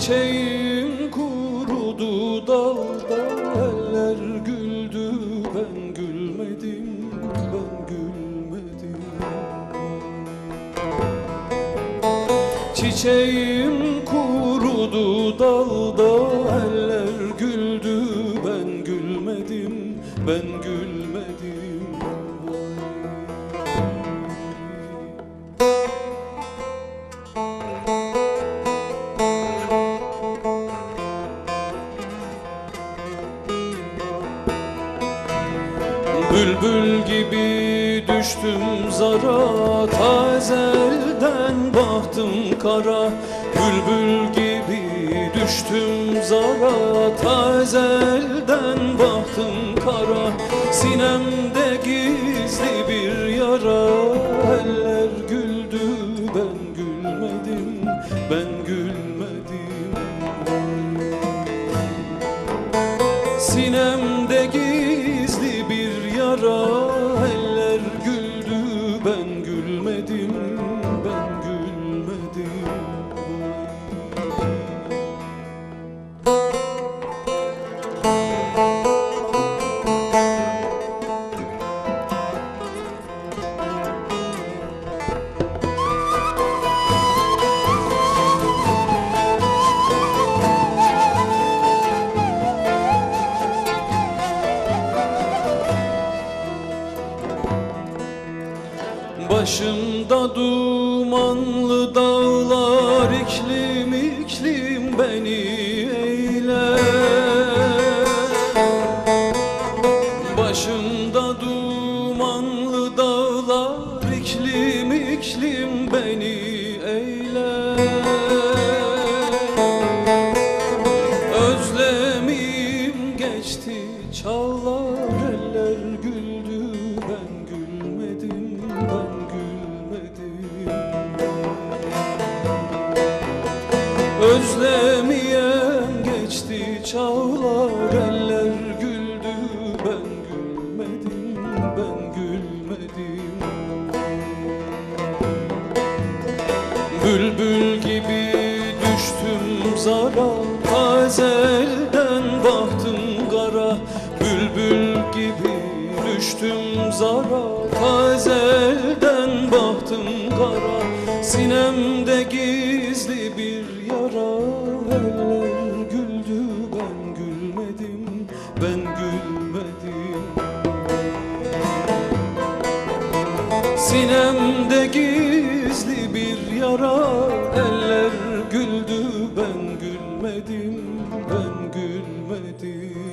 Çiçeğim kurudu dalda eller güldü. Ben gülmedim ben gülmedim. Çiçeğim kurudu dalda Bülbül gibi düştüm zara Tazelden bahtım kara. Bülbül gibi düştüm zara Tazelden bahtım kara. Sinemde gizli bir yara Eller güldü ben gülmedim Ben gülmedim. Sinemde ben Başımda dumanlı dağlar iklim iklim beni eyler Başımda dumanlı dağlar iklim iklim beni çağlar eller güldü ben gülmedim ben gülmedim. Bülbül gibi düştüm zara Tazelden bahtım kara. Bülbül gibi düştüm zara Tazelden bahtım kara Sinemde gizli bir yara Eller güldü ben gülmedim Ben gülmedim.